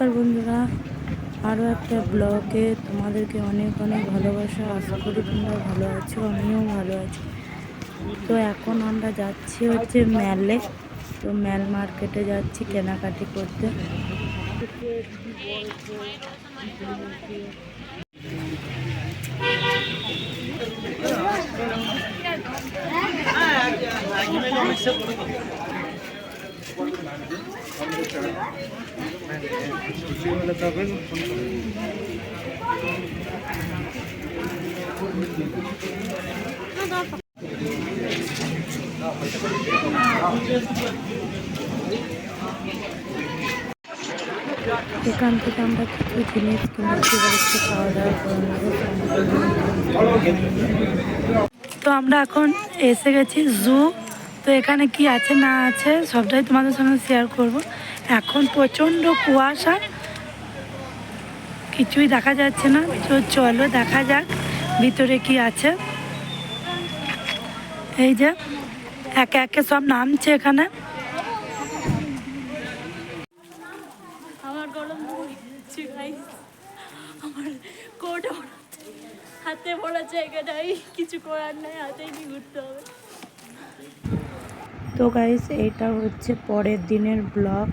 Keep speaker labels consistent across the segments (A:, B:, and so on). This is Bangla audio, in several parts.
A: নমস্কার বন্ধুরা আরও একটা ব্লগে তোমাদেরকে অনেক অনেক ভালোবাসা। আশা করি তোমরা ভালো আছো, আমিও ভালো আছি। তো এখন আমরা যাচ্ছি হচ্ছে ম্যালে তো ম্যাল মার্কেটে যাচ্ছি কেনাকাটি করতে। এখান থেকে আমরা কিছু জিনিস খাওয়া দাওয়া তো আমরা এখন এসে গেছি জু তো এখানে কি আছে না আছে সবটাই তোমাদের সঙ্গে শেয়ার করব। এখন প্রচণ্ড কুয়াশা। কিছুই দেখা যাচ্ছে না। তো চলো দেখা যাক ভিতরে কি আছে। এই যে একে একে সব নামছে এখানে।
B: হাতে পড়া জায়গা নাই কিছু করার নাই, হাতেই ঘুরতে হবে।
A: তো গাইস এটা হচ্ছে পরের দিনের ব্লগ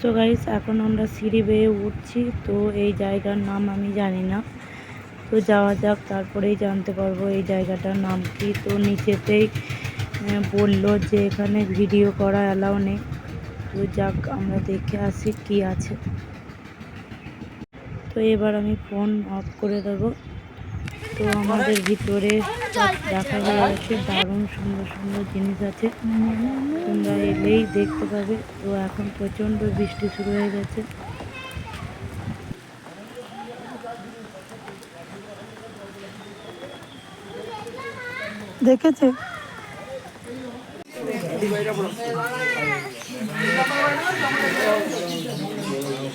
A: তো গাইস এখন আমরা সিঁড়ি বেয়ে উঠছি, তো এই জায়গার নাম আমি জানি না। তো যাওয়া যাক, তারপরেই জানতে পারব এই জায়গাটার নাম কি। তো নিচেতেই বলল যে এখানে ভিডিও করা অ্যালাউ নেই। তো যাক, আমরা দেখে আসি কি আছে। তো এবার আমি ফোন অফ করে দেবো। তো আমাদের ভিতরে দেখা যাচ্ছে দারুণ সুন্দর সুন্দর জিনিস আছে। তোমরা এলেই দেখতে পাবে। তো এখন প্রচণ্ড বৃষ্টি শুরু হয়ে গেছে। দেখেছে?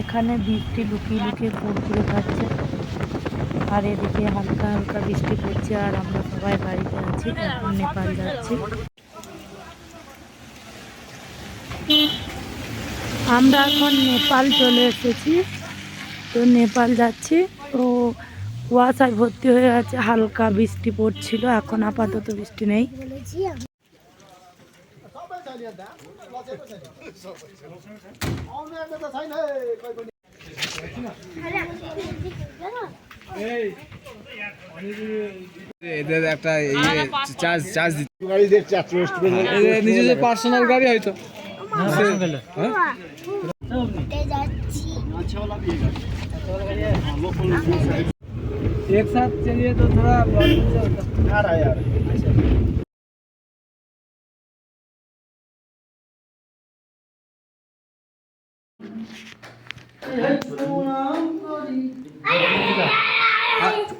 A: এখানে বৃষ্টি লুকিয়ে লুকিয়ে কুরকুরে খাচ্ছে। আর এদিকে হালকা হালকা বৃষ্টি পড়ছে আর আমরা সবাই বাড়িতে আছি, এখন নেপাল যাচ্ছি। আমরা এখন নেপাল চলে এসেছি। তো নেপাল যাচ্ছি। তো কুয়াশায় ভর্তি হয়ে আছে, হালকা বৃষ্টি পড়ছিল, এখন আপাতত বৃষ্টি নেই।
C: এদের একটা ইয়ে চার্জ চার্জ দিতে
D: এদের নিজেদের পার্সোনাল গাড়ি হয়তো एक साथ चलिए तो थोड़ा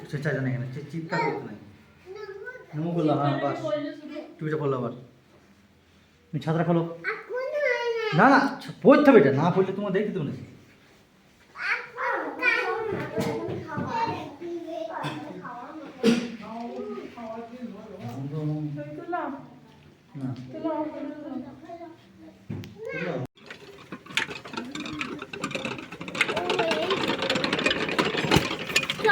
D: চেঁচা এখানে চিৎকার হ্যাঁ বাস টুপিটা পড়ল আবার তুমি ছাত্রা খোলো না না পড়তে হবে এটা না পড়লে তোমার দেখতে দেবো না।